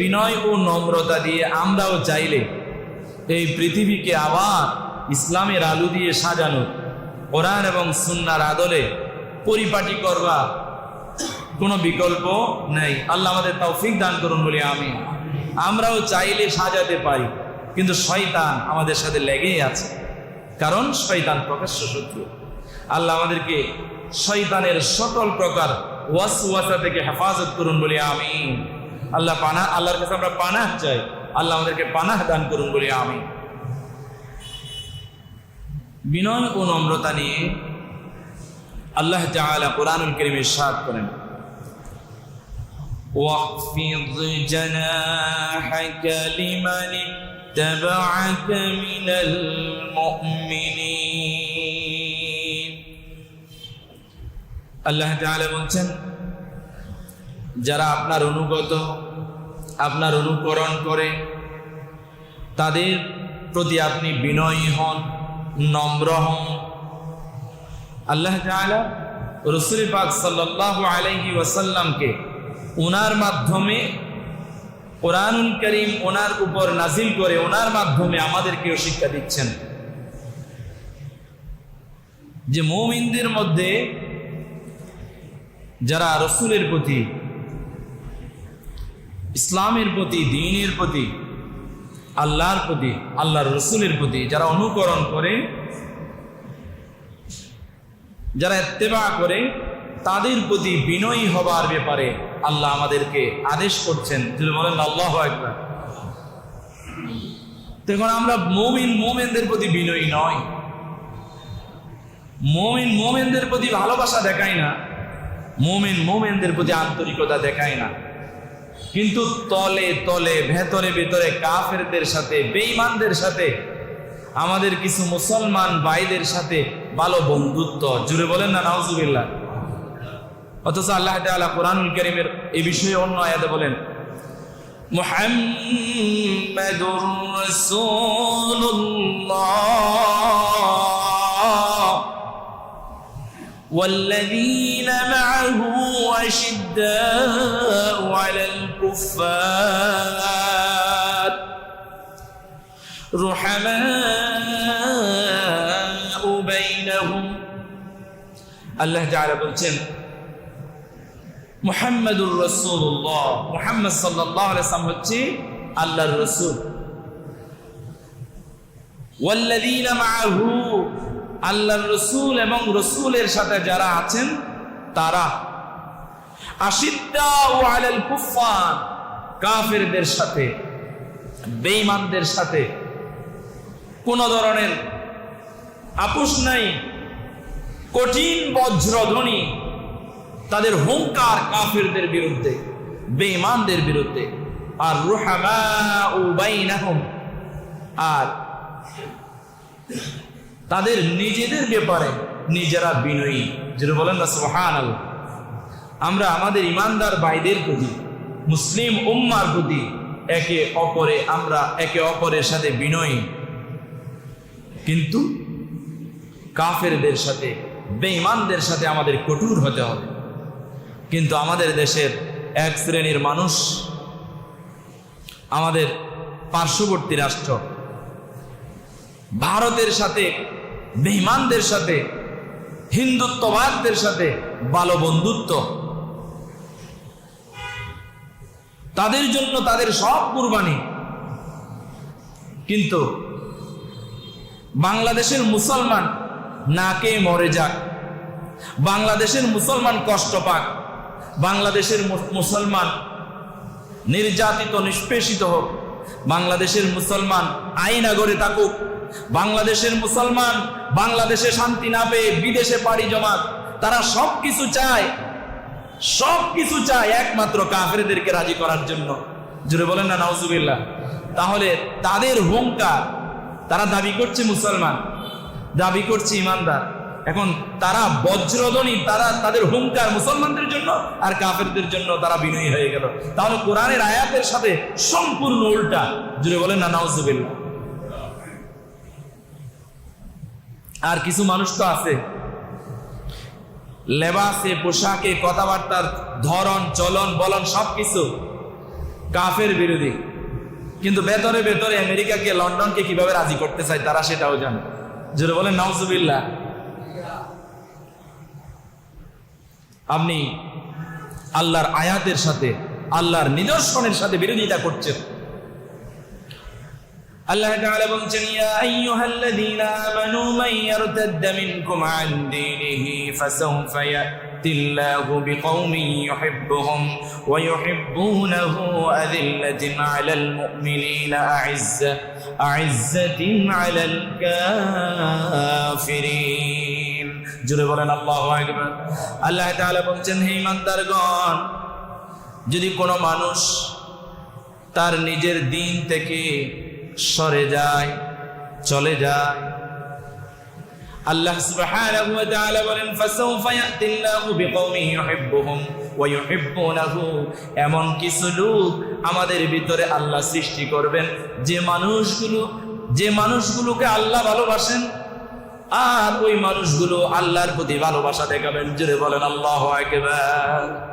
বিনয় ও নম্রতা দিয়ে আমরাও চাইলে এই পৃথিবীকে আবার ইসলামের আলু দিয়ে সাজানো, কোরআন এবং সুন্নার আদলে পরিপাটি করবা কোনো বিকল্প নেই। আল্লাহ আমাদের তৌফিক দান করুন বলি আমি আমরাও চাইলে সাজাতে পারি, কিন্তু শয়তান আমাদের সাথে লেগেই আছে, কারণ শয়তান প্রকাশ্য শত্রু। আল্লাহ আমাদেরকে শয়তানের সকল প্রকার ওয়াসওয়াসা থেকে হেফাজত করুন বলি আমি আল্লাহ পানা আল্লাহর কাছে আমরা পানাহ চাই আল্লাহ আমাদেরকে পানাহ দান করুন বলি আমি বিনয় ও নম্রতা নিয়ে আল্লাহ তাআলা কোরআনুল কারীমে ইরশাদ করেন واخفض جناحك لمن اتبعك من المؤمنين আল্লাহ তাআলা বলছেন যারা আপনার অনুগত, আপনার অনুকরণ করে, তাদের প্রতি আপনি বিনয়ী হন, নম্র হন। আল্লাহ রসুল পাক সাল্লাল্লাহু আলাইহি ওয়াসাল্লামকে ওনার মাধ্যমে কোরআনুল করিম ওনার উপর নাজিল করে ওনার মাধ্যমে আমাদেরকেও শিক্ষা দিচ্ছেন। যে মৌমিনদের মধ্যে যারা রসুলের প্রতি ইসলামের প্রতি, দিনের প্রতি, আল্লাহর প্রতি, আল্লাহর রসুলের প্রতি যারা অনুকরণ করে, যারা এত্তেবা করে, তাদের প্রতি বিনয়ী হবার ব্যাপারে আল্লাহ আমাদেরকে আদেশ করছেন। যদি বলেন, আল্লাহ একবার তখন আমরা মমিন, মোমেনদের প্রতি বিনয়ী নয় মমিন, মোমেনদের প্রতি ভালোবাসা দেখায় না। মোমেন, মোমেনদের প্রতি আন্তরিকতা দেখায় না। কিন্তু তলে তলে ভেতরে ভেতরে কাফেরদের সাথে বেঈমানদের সাথে আমাদের কিছু মুসলমান ভাইদের সাথে ভালো বন্ধুত্ব জুড়ে বলেন না নাউজুবিল্লাহ অথচ আল্লাহ তাআলা কোরআনুল কারীমের এই বিষয়ে অন্য আয়াতে বলেন মুহাম্মাদুর রাসূলুল্লাহ والذين معه أشداء على الكفار رحماء بينهم আল্লাহ তাআলা বলছেন মুহাম্মাদুর রাসূলুল্লাহ মুহাম্মদ সাল্লাল্লাহু আলাইহি ওয়াসাল্লাম হচ্ছে আল্লাহর রাসূল ওয়াল্লাযীনা মাআহু আল্লাহর রসুল এবং রসুলের সাথে যারা আছেন তারা আশিদ্দা ও আলাল কুফার কাফেরদের সাথে, বেঈমানদের সাথে। কোন ধরনের আপোষ নাই, কঠিন বজ্রধ্বনি, তাদের হুঙ্কার কাফেরদের বিরুদ্ধে, বেঈমানদের বিরুদ্ধে। আর রুহামা ও বাইনাহুম, আর তাদের নিজেদের ব্যাপারে নিজেরা বিনয়ী। যেটা বলেন না সোহান আল্লাহ আমরা আমাদের ইমানদার ভাইদের প্রতি, মুসলিম উম্মার প্রতি একে অপরে, আমরা একে অপরের সাথে বিনয়ী। কিন্তু কাফেরদের সাথে, বেঈমানদের সাথে আমাদের কঠোর হতে হবে। কিন্তু আমাদের দেশের এক শ্রেণির মানুষ, আমাদের পার্শ্ববর্তী রাষ্ট্র, ভারতের সাথে, বেঈমানদের সাথে, হিন্দুত্ববাদদের সাথে ভালো বন্ধুত্ব তাদের জন্য তাদের সব কুরবানি। কিন্তু বাংলাদেশের মুসলমান নাকে মরে যাক। বাংলাদেশের মুসলমান কষ্ট পাক। বাংলাদেশের মুসলমান নির্যাতিত, নিষ্পেষিত হোক। বাংলাদেশের মুসলমান আইনা গড়ে থাকুক। বাংলাদেশের মুসলমান বাংলাদেশে শান্তি না পেয়ে বিদেশে পাড়ি জমাক। তারা সব কিছু চায় সব কিছু চায় একমাত্র কাফেরদেরকে রাজি করার জন্য। জুড়ে বলেন না, নাউজুবিল্লাহ। তাহলে তাদের হুঙ্কার, তারা দাবি করছে মুসলমান, দাবি করছে ইমানদার। এখন তারা বজ্রধ্বনি, তারা তাদের হুঙ্কার মুসলমানদের জন্য আর কাফেরদের জন্য তারা বিনয়ী হয়ে গেল। তাহলে কোরআনের আয়াতের সাথে সম্পূর্ণ উল্টা। জুড়ে বলেন না, নাউজুবিল্লাহ। আর কিছু মানুষ তো আছে লেবাসে পোশাকে কথাবার্তার ধরন, চলন, বলন সবকিছু কাফের বিরোধী। কিন্তু ভেতরে ভেতরে আমেরিকাকে, লন্ডনকে কীভাবে রাজি করতে চায় তারা সেটাও জানে। জোরে বলেন নওজুবিল্লাহ আপনি আল্লাহর আয়াতের সাথে, আল্লাহর নিদর্শনের সাথে বিরোধিতা করছেন। আল্লাহ তাআলা বলছেন, ইয়া আইয়ুহাল্লাযীনা আমানু মান ইয়ারতাদ্দা মিনকুম আন দীনিহি ফাসাউফা ইয়াতিল্লাহু বিকওমিন ইউহিব্বুহুম ওয়া ইউহিব্বুনাহু আযিল্লাতিন আলাল মুমিনিনা আ'izzা আ'izzaতিন আলাল কাফিরিন। জোরে বলেন, আল্লাহু আকবার। আল্লাহ তাআলা বলছেন, হে ইমানদারগণ, যদি কোনো মানুষ তার নিজের দিন থেকে সরে যায়, চলে যায়। আল্লাহ সুবহানাহু ওয়া তাআলা বলেন, ফাসাউফা ইয়াতিল্লাহু বিকওমিন ইউহিব্বুহুম ওয়া ইউহিব্বুনাহু। এমন কিছু লোক আমাদের ভিতরে আল্লাহ সৃষ্টি করবেন। যে মানুষগুলো, যে মানুষগুলোকে আল্লাহ ভালোবাসেন, আর ওই মানুষগুলো আল্লাহর প্রতি ভালোবাসা দেখাবেন। জোরে বলেন, আল্লাহু আকবার।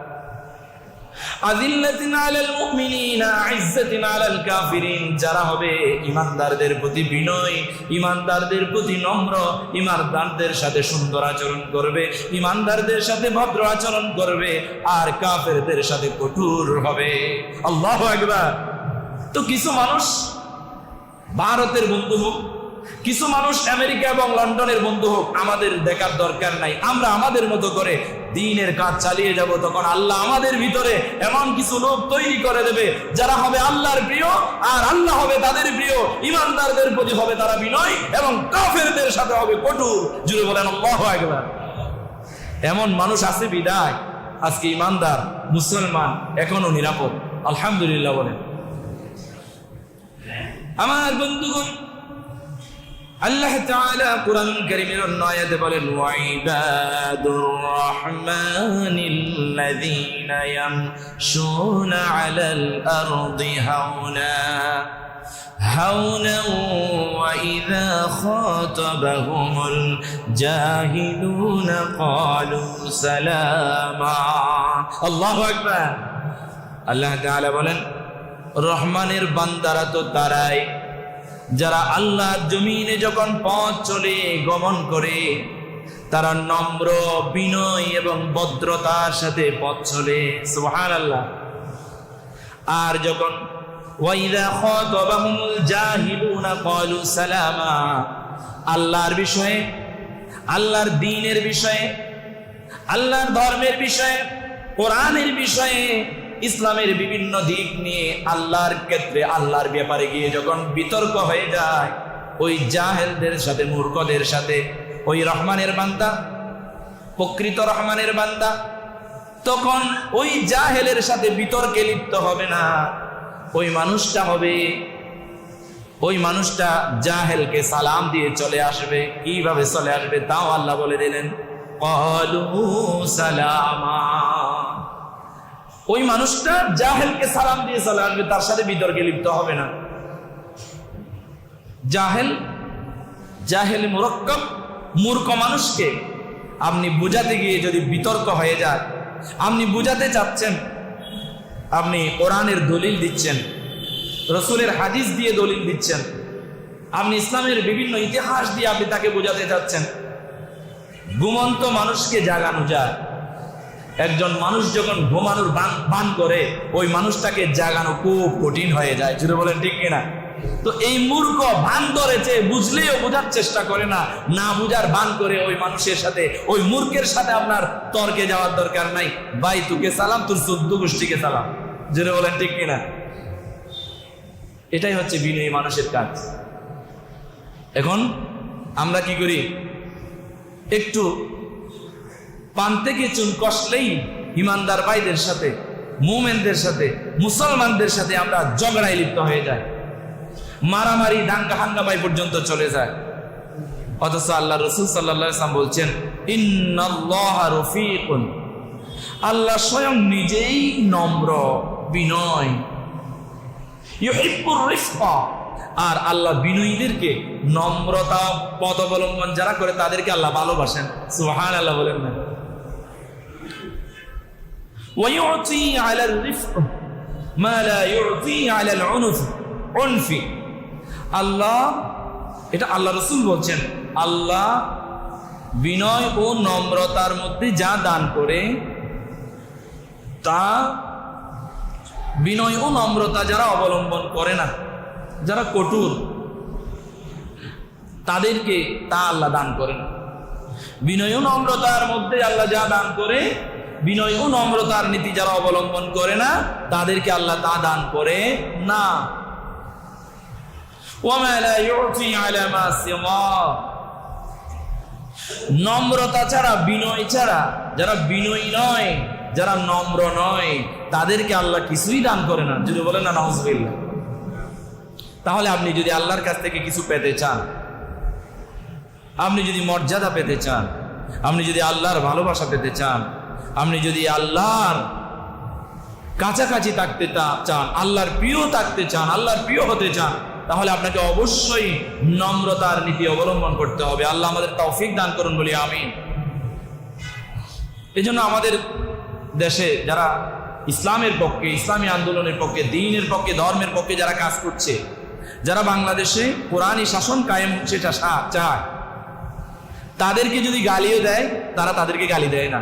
যারা হবে ইমানদারদের প্রতি বিনয়, ইমানদারদের প্রতি নম্র, ইমানদারদের সাথে সুন্দর আচরণ করবে, ইমানদারদের সাথে ভদ্র আচরণ করবে, আর কাফেরদের সাথে কঠোর হবে। আল্লাহু আকবার। তো কিছু মানুষ ভারতের বন্ধু হোক, কিছু মানুষ আমেরিকা এবং লন্ডনের বন্ধু হোক, আমাদের দেখার দরকার নাই। আমরা আমাদের মতো করে দিনের কাজ চালিয়ে যাব, তখন আল্লাহ আমাদের ভিতরে এমন কিছু লোক তৈরি করে দেবে, যারা হবে আল্লাহর প্রিয়, আর আল্লাহ হবে তাদের প্রিয়। ইমানদারদের প্রতি হবে তারা বিনয়, এবং কাফেরদের সাথে হবে কঠোর। জুড়ে বলেন, আল্লাহ একবার এমন মানুষ আছে বিদায়। আজকে ইমানদার, মুসলমান, এখনও নিরাপদ। আলহামদুলিল্লাহ বলেন। আমার বন্ধুগণ আল্লাহ তাআলা কুরআন কারীমের অন্য আয়াতে বলেন ওয়াইবাদুর রহমানিল্লাযীনা ইয়ামশুনা আলাল আরদি হাওনা هونا وإذا خاطبهم الجاهلون قالوا سلاما الله أكبر আল্লাহ তাআলা বলেন রহমানের বান্দারা তো তারাই যারা আল্লাহর জমিনে যখন পথ চলে গমন করে, তারা নম্র, বিনয় এবং ভদ্রতার সাথে পথ চলে। সোহার আল্লাহ আর যখন আল্লাহর বিষয়ে, আল্লাহর দ্বীনের বিষয়ে, আল্লাহর ধর্মের বিষয়ে, কোরআনের বিষয়ে ইসলামের বিভিন্ন দিক নিয়ে আল্লাহর ক্ষেত্রে আল্লাহর ব্যাপারে গিয়ে যখন বিতর্ক হয়ে যায়, ওই জাহেলদের সাথে, মূর্খদের সাথে, ওই রহমানের বান্দা, প্রকৃত রহমানের বান্দা, তখন ওই জাহেলের সাথে বিতর্কে লিপ্ত হবে না। ওই মানুষটা হবে, ওই মানুষটা জাহেলকে সালাম দিয়ে চলে আসবে। কীভাবে চলে আসবে তাও আল্লাহ বলে দিলেন, কলু সালামা ওই মানুষটা জাহেলকে সালাম দিয়ে আসবে, তার সাথে বিতর্কে লিপ্ত হবে না। জাহেল জাহেল মুরক্কব, মূর্খ মানুষকে আপনি বুঝাতে গিয়ে যদি বিতর্ক হয়ে যায়, আপনি বুঝাতে চাচ্ছেন, আপনি কোরআনের দলিল দিচ্ছেন, রসুলের হাদিস দিয়ে দলিল দিচ্ছেন, আপনি ইসলামের বিভিন্ন ইতিহাস দিয়ে আপনি তাকে বোঝাতে চাচ্ছেন, ঘুমন্ত মানুষকে জাগানো যায়। একজন মানুষ যখন ঘুমানোর বান করে, ওই মানুষটাকে জাগানো খুব কঠিন হয়ে যায়। জুড়ে বলেন ঠিক কিনা? তো এই মূর্খ ভান ধরেছে, বুঝলেও বোঝার চেষ্টা করে না। না বুঝার ভান করে ওই মানুষের সাথে, ওই মূর্খের সাথে আপনার তর্কে যাওয়ার দরকার নাই। ভাই, তোকে সালাম, তোর চোদ্দ গোষ্ঠীকে সালাম। জুড়ে বলেন ঠিক কিনা? এটাই হচ্ছে বিনয়ী মানুষের কাজ। এখন আমরা কি করি? একটু পান থেকে চুন কষলেই ইমানদার ভাইদের সাথে, মুমেনদের সাথে, মুসলমানদের সাথে আমরা ঝগড়ায় লিপ্ত হয়ে যাই। মারামারি, দাঙ্গা হাঙ্গামাই পর্যন্ত চলে যায়। অথচ আল্লাহ রসুল সাল্লাম বলছেন আল্লাহ স্বয়ং নিজেই নম্র, বিনয়। আর আল্লাহ বিনয়ীদেরকে নম্রতা পদ অবলম্বন যারা করে, তাদেরকে আল্লাহ ভালোবাসেন। সুহান আল্লাহ বলেন না। মা লা ইউতি আলাল উনুফ উনফি আল্লাহ, এটা আল্লাহ রসুল বলছেন, আল্লাহ বিনয় ও নম্রতার মধ্যে যা দান করে, তা বিনয় ও নম্রতা যারা অবলম্বন করে না, যারা কঠোর, তাদেরকে তা আল্লাহ দান করে না। বিনয় ও নম্রতার মধ্যে আল্লাহ যা দান করে বিনয় ও নম্রতার নীতি যারা অবলম্বন করে না, তাদেরকে আল্লাহ তা দান করে না। নম্রতা ছাড়া, বিনয় ছাড়া, যারা বিনয়ী নয়, যারা নম্র নয়, তাদেরকে আল্লাহ কিছুই দান করে না। যদি বলেন, না নজবিল্লা তাহলে আপনি যদি আল্লাহর কাছ থেকে কিছু পেতে চান, আপনি যদি মর্যাদা পেতে চান, আপনি যদি আল্লাহর ভালোবাসা পেতে চান আপনি যদি আল্লাহর কাছাকাছি থাকতে চান, আল্লাহর প্রিয় থাকতে চান, আল্লাহর প্রিয় হতে চান, তাহলে আপনাকে অবশ্যই নম্রতার নীতি অবলম্বন করতে হবে। আল্লাহ আমাদের তৌফিক দান করুন বলি আমি এই জন্য আমাদের দেশে যারা ইসলামের পক্ষে, ইসলামী আন্দোলনের পক্ষে, দিনের পক্ষে, ধর্মের পক্ষে যারা কাজ করছে, যারা বাংলাদেশে কোরআনই শাসন কায়েম হচ্ছে এটা চায়, তাদেরকে যদি গালিও দেয়, তারা তাদেরকে গালি দেয় না।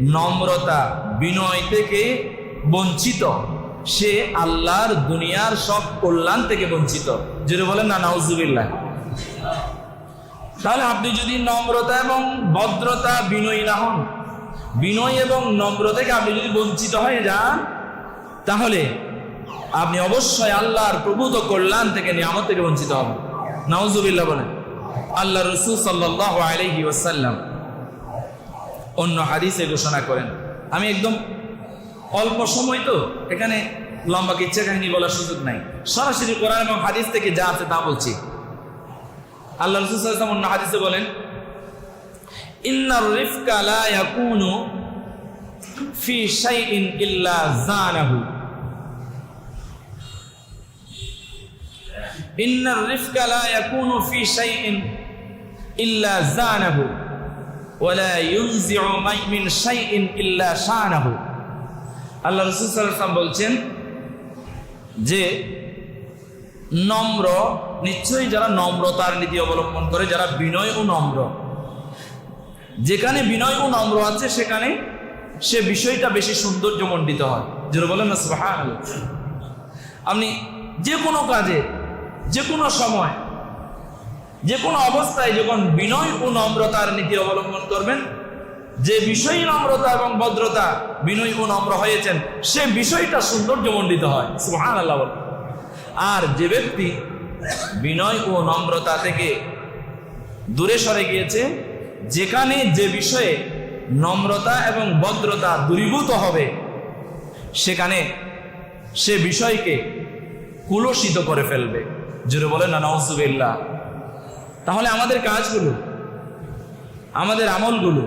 নম্রতা, বিনয় থেকে বঞ্চিত। সে আল্লাহর দুনিয়ার সব কল্যাণ থেকে বঞ্চিত। যেটা বলেন না, নাউজুবিল্লাহ। তাহলে আপনি যদি নম্রতা এবং ভদ্রতা বিনয়ী না হন, বিনয় এবং নম্র থেকে আপনি যদি বঞ্চিত হয়ে যান, তাহলে আপনি অবশ্যই আল্লাহর প্রভূত কল্যাণ থেকে, নিয়ামত থেকে বঞ্চিত হবেন। নাউজুবিল্লাহ বলেন আল্লাহ রসুল সাল্লাহ আলহি ওসাল্লাম অন্য হাদিসে ঘোষণা করেন। আমি একদম অল্প সময় তো এখানে লম্বা কিচ্ছা কাহিনী বলার সুযোগ নাই। সরাসরি কোরআন এবং হাদিস থেকে যা আছে তা বলছি। আল্লাহ রসুল অন্য হাদিসে বলেন, ইন্নার রিফকা লা ইয়াকুনু ফি শাইইন ইল্লা জানাহু। ইন্নার রিফকা লা ইয়াকুনু ফি শাইইন ইল্লা জানাহু। ওয়ালা ইউনজিউ মিন শাইইন ইল্লা শানাহু। আল্লাহ রসুল সাল্লাম বলছেন যে, নম্র, নিশ্চয়ই যারা নম্রতার নীতি অবলম্বন করে, যারা বিনয় ও নম্র। যেখানে বিনয় ও নম্র আছে, সেখানে সে বিষয়টা বেশি সৌন্দর্যমণ্ডিত হয়। যেটা বলেন না আপনি যে কোনো কাজে, যে কোনো সময় যে কোনো অবস্থায় যখন বিনয় ও নম্রতার নীতি অবলম্বন করবেন, যে বিষয় নম্রতা এবং ভদ্রতা বিনয় ও নম্র হয়েছেন, সে বিষয়টা সৌন্দর্যমণ্ডিত হয়। আর যে ব্যক্তি বিনয় ও নম্রতা থেকে দূরে সরে গিয়েছে, যেখানে যে বিষয়ে নম্রতা এবং ভদ্রতা দূরীভূত হবে, সেখানে সে বিষয়কে কুলসিত করে ফেলবে। জুড়ে বলেন না নওয়াজুবিল্লাহ তাহলে আমাদের কাজগুলো, আমাদের আমলগুলো,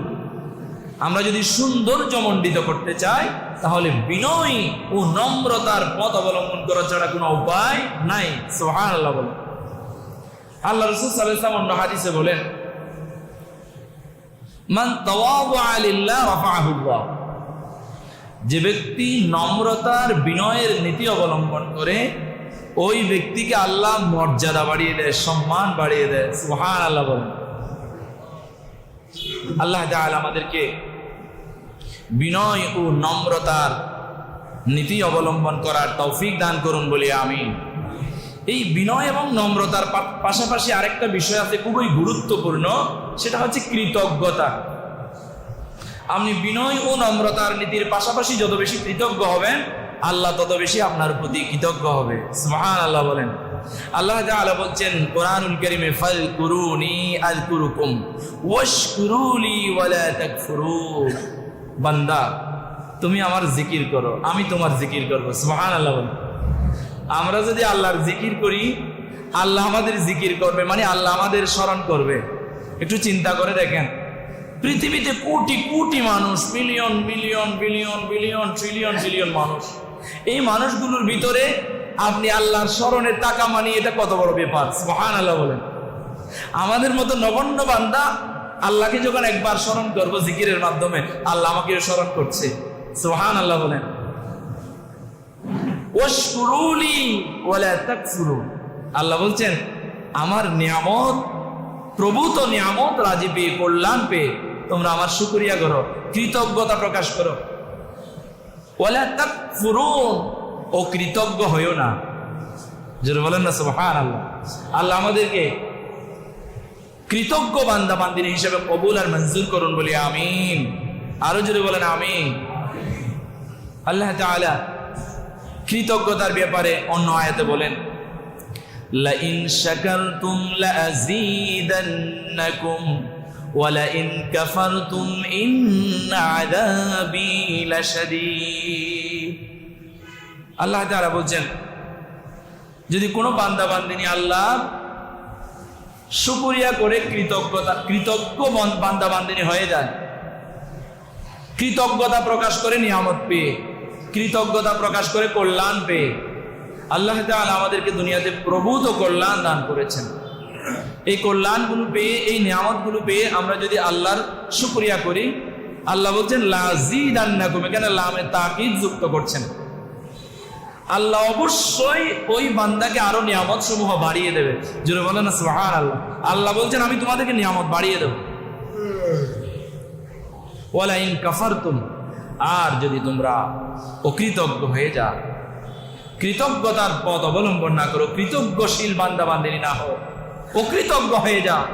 আমরা যদি সৌন্দর্যমণ্ডিত করতে চাই, তাহলে বিনয় ও নম্রতার পথ অবলম্বন করা ছাড়া কোনো উপায় নাই। সোহান আল্লাহ বলেন। আল্লাহ রসুল সাল্লাম হাদিসে বলেন যে ব্যক্তি নম্রতার বিনয়ের নীতি অবলম্বন করে ওই ব্যক্তিকে আল্লাহ মর্যাদা বাড়িয়ে দেয়, সম্মান বাড়িয়ে দেয়। সুহান আল্লাহ বলেন। আল্লাহ তাআলা আমাদেরকে বিনয় ও নম্রতার নীতি অবলম্বন করার তৌফিক দান করুন বলি আমি এই বিনয় এবং নম্রতার পাশাপাশি আরেকটা বিষয় আছে খুবই গুরুত্বপূর্ণ, সেটা হচ্ছে কৃতজ্ঞতা। আপনি বিনয় ও নম্রতার নীতির পাশাপাশি যত বেশি কৃতজ্ঞ হবেন আল্লাহ তত বেশি আপনার প্রতি কৃতজ্ঞ হবে। সুবহান আল্লাহ বলেন। আল্লাহ তাআলা বলছেন, কোরআনুল কারীমে ফাল কুরুনি আযকুরুকুম, ওয়াশকুরুলি ওয়ালা তাকফুরুন। বান্দা, তুমি আমার জিকির করো, আমি তোমার জিকির করব। সুহান আল্লাহ বলে আমরা যদি আল্লাহর জিকির করি, আল্লাহ আমাদের জিকির করবে মানে আল্লাহ আমাদের স্মরণ করবে। একটু চিন্তা করে দেখেন, পৃথিবীতে কোটি কোটি মানুষ million million billion billion, trillion trillion মানুষ। এই মানুষগুলোর ভিতরে আপনি আল্লাহর স্মরণের টাকা মানি এটা কত বড় ব্যাপার? মহান আল্লাহ বলেন। আমাদের মতো নগণ্য বান্দা আল্লাহকে যখন একবার স্মরণ করব জিকিরের মাধ্যমে, আল্লাহ আমাকে স্মরণ করছে। সোহান আল্লাহ বলেন আল্লাহ বলছেন, আমার নিয়ামত, প্রভূত নিয়ামত রাজি পেয়ে, কল্যাণ পেয়ে তোমরা আমার শুকরিয়া করো, কৃতজ্ঞতা প্রকাশ করো। ওয়ালা তাকফুরুন, ও কৃতজ্ঞ হইও না। জোরে বলেন না সুবহান আল্লাহ আল্লাহ আমাদেরকে কৃতজ্ঞ বান্দা বান্দিনী হিসেবে কবুল আর মঞ্জুর করুন বলি, আমিন। আরও জোরে বলেন, আমিন। আল্লাহ তাআলা কৃতজ্ঞতার ব্যাপারে অন্য আয়াতে বলেন লা লাইন শাকারতুম লাযীদান্নাকুম ওয়ালাইন কাফারতুম ইন্না আযাবি লাশাদীদ। আল্লাহ তাআলা বলছেন, যদি কোনো বান্দা বান্দিনী আল্লাহ শুকরিয়া করে কৃতজ্ঞতা, কৃতজ্ঞ বন- বান্দা বান্দিনী হয়ে যায়, কৃতজ্ঞতা প্রকাশ করে নিয়ামত পেয়ে, কৃতজ্ঞতা প্রকাশ করে কল্যাণ পেয়ে, আল্লাহ তাআলা আমাদেরকে দুনিয়াতে প্রভূত কল্যাণ দান করেছেন। এই কল্যাণগুলো পেয়ে এই নিয়ামতগুলো পেয়ে আমরা যদি আল্লাহর শুকরিয়া করি, আল্লাহ বলছেন লাজিদান্নাকুম এখানে লামে তাকিদ যুক্ত করছেন। আল্লাহ অবশ্যই ওই বান্দাকে আরও নিয়ামত সমূহ বাড়িয়ে দেবে। জুড়ে বলেন আল্লাহ আল্লাহ বলছেন, আমি তোমাদেরকে নিয়ামত বাড়িয়ে দেবো। ওয়ালাইন কাফারতুম আর যদি তোমরা অকৃতজ্ঞ হয়ে যা কৃতজ্ঞতার পথ অবলম্বন না করো, কৃতজ্ঞশীল বান্দা বান্দিনী না হো অকৃতজ্ঞ হয়ে যা।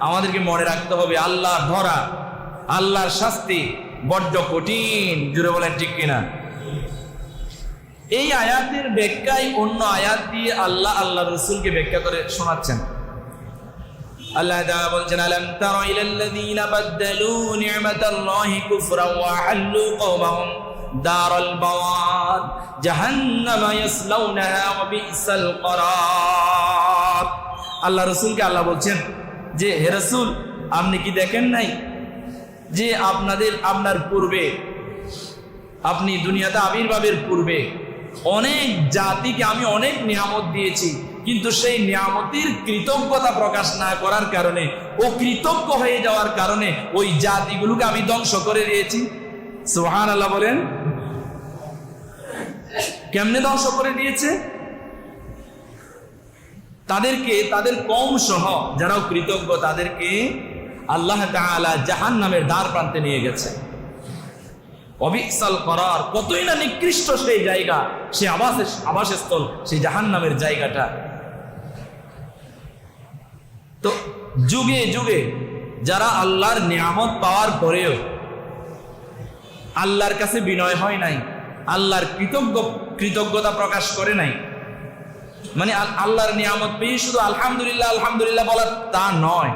আমাদেরকে মনে রাখতে হবে, আল্লাহর ধরা, আল্লাহর শাস্তি বড্ড কঠিন। জুড়ে বলেন ঠিক কিনা? এই আয়াতের ব্যাখ্যায় অন্য আয়াত দিয়ে আল্লাহ আল্লাহ রসুলকে ব্যাখ্যা করে শোনাচ্ছেন। আল্লাহ বলছেন, আলাম ওয়া কওমাহুম দারাল বাওয়ার জাহান্নাম ইয়াসলাউনাহা ওয়া আল্লাহ রাসূলকে আল্লাহ বলছেন যে, হে রাসূল, আপনি কি দেখেন নাই যে আপনাদের, আপনার পূর্বে, আপনি দুনিয়াতে আবির্ভাবের পূর্বে অনেক জাতিকে আমি অনেক নিয়ামত দিয়েছি, কিন্তু সেই নিয়ামতির কৃতজ্ঞতা প্রকাশ না করার কারণে ও কৃতজ্ঞ হয়ে যাওয়ার কারণে ওই জাতিগুলোকে আমি ধ্বংস করে দিয়েছি? সোহান আল্লাহ বলেন কেমনে ধ্বংস করে দিয়েছে? তাদেরকে, তাদের কম সহ যারাও কৃতজ্ঞ, তাদেরকে আল্লাহ তাআলা জাহান নামের দ্বার প্রান্তে নিয়ে গেছে। অবিকসাল করার, কতই না নিকৃষ্ট সেই জায়গা, সে আবাস, আবাসস্থল, সেই জাহান নামের জায়গাটা। তো যুগে যুগে যারা আল্লাহর নিয়ামত পাওয়ার পরেও আল্লাহর কাছে বিনয় হয় নাই আল্লাহর কৃতজ্ঞ কৃতজ্ঞতা প্রকাশ করে নাই। মানে আল্লাহর নিয়ামত পেয়ে শুধু আলহামদুলিল্লাহ আলহামদুলিল্লাহ বলা তা নয়।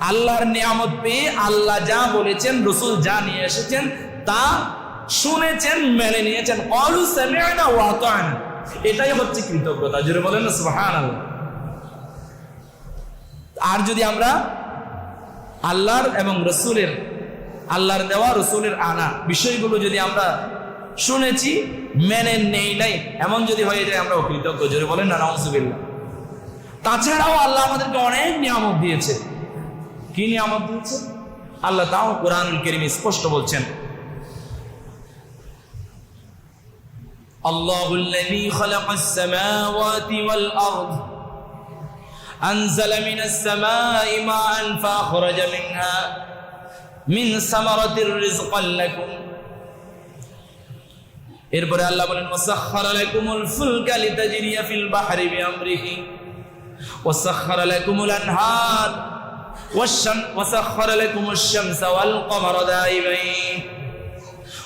আল্লাহর নিয়ামত পেয়ে আল্লাহ যা বলেছেন, রসুল যা নিয়ে এসেছেন, তা শুনেছেন, মেনে নিয়েছেন। এটাই হচ্ছে কৃতজ্ঞতা। জুড়ে বলেন না, সুবহানাল্লাহ। আর যদি আমরা আল্লাহর এবং রসুলের, আল্লাহর দেওয়া, রসুলের আনা বিষয়গুলো যদি আমরা শুনেছি মেনে নেই নাই এমন যদি হয়ে যায় আমরা অকৃতজ্ঞ জোরে বলেন না নাউজুবিল্লাহ তাছাড়াও আল্লাহ আমাদেরকে অনেক নিয়ামত দিয়েছে কি নিয়ামত দিয়েছে আল্লাহ তাও কোরআন কেরিম স্পষ্ট বলছেন الله الذي خلق السماوات والأرض أنزل من السماء ماء فأخرج منها من ثمرة رزقا لكم এরপরে আল্লাহ বলেন ওয়াসাখখারা লাকুমুল ফুলকা লিতাজরিয়া ফিল বাহরি বিআমরিহি ওয়াসাখখারা লাকুমুল আনহার والشم وسخر لكم الشمس والقمر دائبين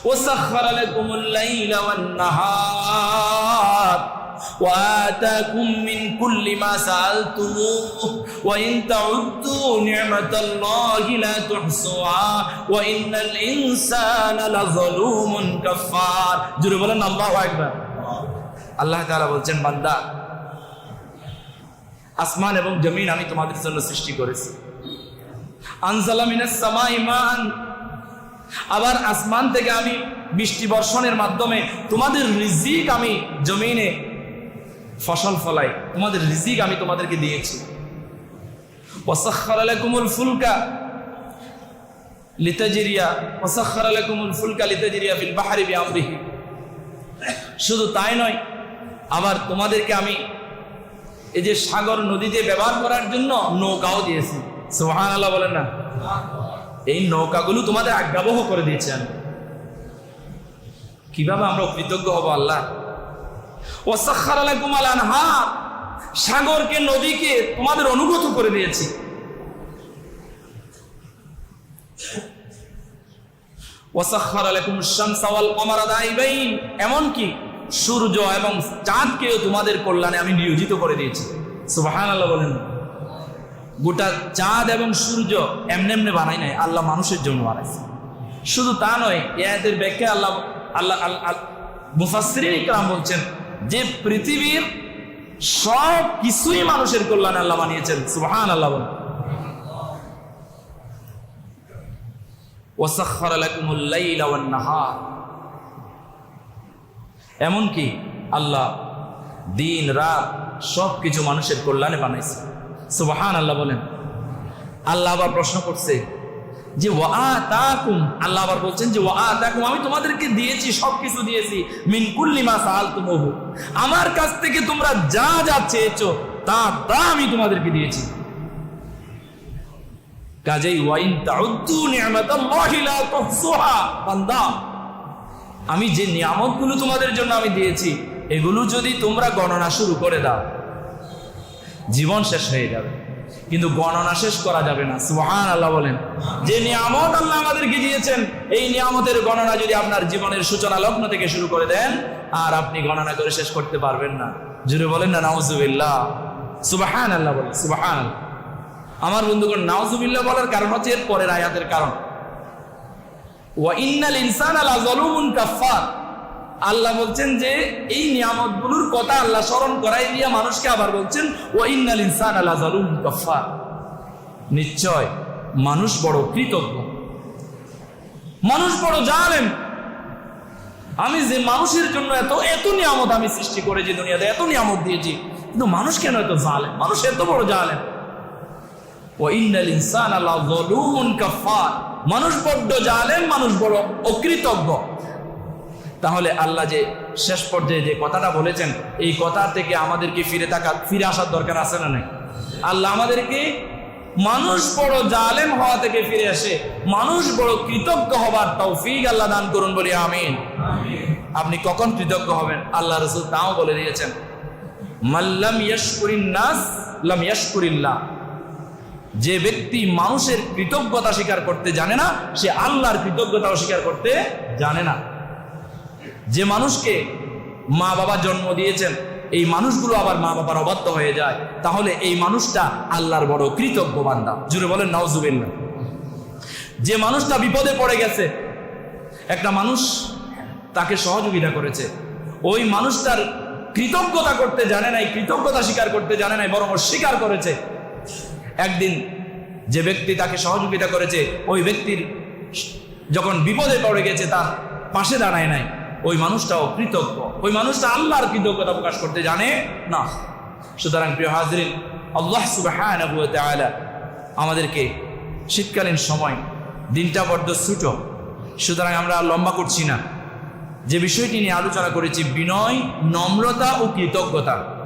وسخر لكم الليل والنهار وآتاكم من كل ما سألتموه وإن تعدوا نعمة الله لا تحصوها وإن الإنسان لظلوم كفار জোরে বলেন আল্লাহু আকবার আল্লাহ তাআলা বলছেন বান্দা আসমান এবং জমিন আমি তোমাদের জন্য সৃষ্টি করেছি আনজালা মিনাস সামাই মান আবার আসমান থেকে আমি বৃষ্টি বর্ষণের মাধ্যমে তোমাদের রিজিক আমি জমিনে ফসল ফলাই, তোমাদের রিজিক আমি তোমাদেরকে দিয়েছি। ওয়াসাখখার আলাইকুমুল ফুলকা ফুলকা শুধু তাই নয়, আবার তোমাদেরকে আমি এই যে সাগর নদীতে ব্যবহার করার জন্য নৌকাও দিয়েছি। সোহান আল্লাহ বলেন না। এই নৌকাগুলো তোমাদের আজ্ঞাবহ করে দিয়েছেন কীভাবে আমরা কৃতজ্ঞ হব আল্লাহ? সাগরকে, নদীকে তোমাদের অনুগত করে দিয়েছি। এমনকি সূর্য এবং তোমাদের কল্যাণে আমি নিয়োজিত করে দিয়েছি। বলেন। গোটা চাঁদ এবং সূর্য এমনি এমনি বানাই নাই, আল্লাহ মানুষের জন্য বানাইছে। শুধু তা নয়, এদের ব্যাখ্যা আল্লাহ আল্লাহ আল্লাহ মুফাসসিরিন ইকরাম বলছেন যে পৃথিবীর সব কিছুই মানুষের কল্যাণে আল্লাহ বানিয়েছেন। সুবহানাল্লাহ আল্লাহ এমনকি আল্লাহ দিন, রাত সব কিছু মানুষের কল্যাণে বানাইছে। সুবাহান আল্লাহ বলেন। আল্লাহ আবার প্রশ্ন করছে যে আল্লাহ আবার বলছেন যে ওয়া তাকুম, আমি তোমাদেরকে দিয়েছি দিয়েছি। আমার কাছ থেকে তোমরা যা যা তা তা আমি তোমাদেরকে দিয়েছি। আমি যে তোমাদের জন্য আমি দিয়েছি, এগুলো যদি তোমরা গণনা শুরু করে দাও, জীবন শেষ হয়ে যাবে। কিন্তু গণনা শেষ করা যাবে না। সুহান আল্লাহ বলেন। যে নিয়ামত আল্লাহ আমাদেরকে দিয়েছেন, এই নিয়ামতের গণনা যদি আপনার জীবনের সূচনা লগ্ন থেকে শুরু করে দেন, আর আপনি গণনা করে শেষ করতে পারবেন না। জুড়ে বলেন না, নাউজুবিল্লাহ। সুবাহান আল্লাহ বলেন সুবাহান আমার বন্ধুগণ, নাউজুবিল্লাহ বলার কারণ হচ্ছে এর পরের আয়াতের কারণ। ওয়াইনাল ইনসান আলা কাফার আল্লাহ বলছেন যে, এই নিয়ামতগুলোর কথা আল্লাহ স্মরণ করাই দিয়ে মানুষকে আবার বলছেন ওয়াইনাল ইনসান আলা জলুমুন কাফার নিশ্চয়, মানুষ বড় কৃতজ্ঞ। মানুষ বড় জানেন আমি যে মানুষের জন্য এত এত নিয়ামত আমি সৃষ্টি করেছি দুনিয়াতে, এত নিয়ামত দিয়েছি, কিন্তু মানুষ কেন এত জালেম? মানুষ এত বড় জালেম। ওয়াইনাল ইনসান আলা জলুমুন কাফার মানুষ বড্ড জালেম, মানুষ বড় অকৃতজ্ঞ। তাহলে আল্লাহ যে শেষ পর্যায়ে যে কথাটা বলেছেন, এই কথা থেকে আমাদেরকে ফিরে থাকা, ফিরে আসার দরকার আছে না নাই? আল্লাহ আমাদেরকে মানুষ বড় জালেম হওয়া থেকে ফিরে আসে মানুষ বড় কৃতজ্ঞ হবার তৌফিক আল্লাহ দান করুন বলি, আমিন। আপনি কখন কৃতজ্ঞ হবেন? আল্লাহ রসুল তাও বলে দিয়েছেন মাল্লাম ইয়াশকুরিন নাস, লাম যে ব্যক্তি মানুষের কৃতজ্ঞতা স্বীকার করতে জানে না, সে আল্লাহর কৃতজ্ঞতা স্বীকার করতে জানে না। যে মানুষকে মা বাবা জন্ম দিয়েছেন, এই মানুষগুলো আবার মা বাবার অবাধ্য হয়ে যায়। তাহলে এই মানুষটা আল্লাহর বড় কৃতজ্ঞ বান্দা। জুড়ে বলেন নাউজুবিল্লা যে মানুষটা বিপদে পড়ে গেছে, একটা মানুষ তাকে সহযোগিতা করেছে। ওই মানুষটার কৃতজ্ঞতা করতে জানে নাই, কৃতজ্ঞতা স্বীকার করতে জানে নাই, বরং অস্বীকার করেছে। একদিন যে ব্যক্তি তাকে সহযোগিতা করেছে, ওই ব্যক্তির যখন বিপদে পড়ে গেছে, তার পাশে দাঁড়ায় নাই। ওই মানুষটাও কৃতজ্ঞ। ওই মানুষটা আল্লাহর কৃতজ্ঞতা প্রকাশ করতে জানে না। সুতরাং প্রিয় হাজরিন, আল্লাহ সুবাহ আমাদেরকে শীতকালীন সময়, দিনটা বড্ড ছুট। সুতরাং আমরা লম্বা করছি না। যে বিষয়টি নিয়ে আলোচনা করেছি, বিনয়, নম্রতা ও কৃতজ্ঞতা।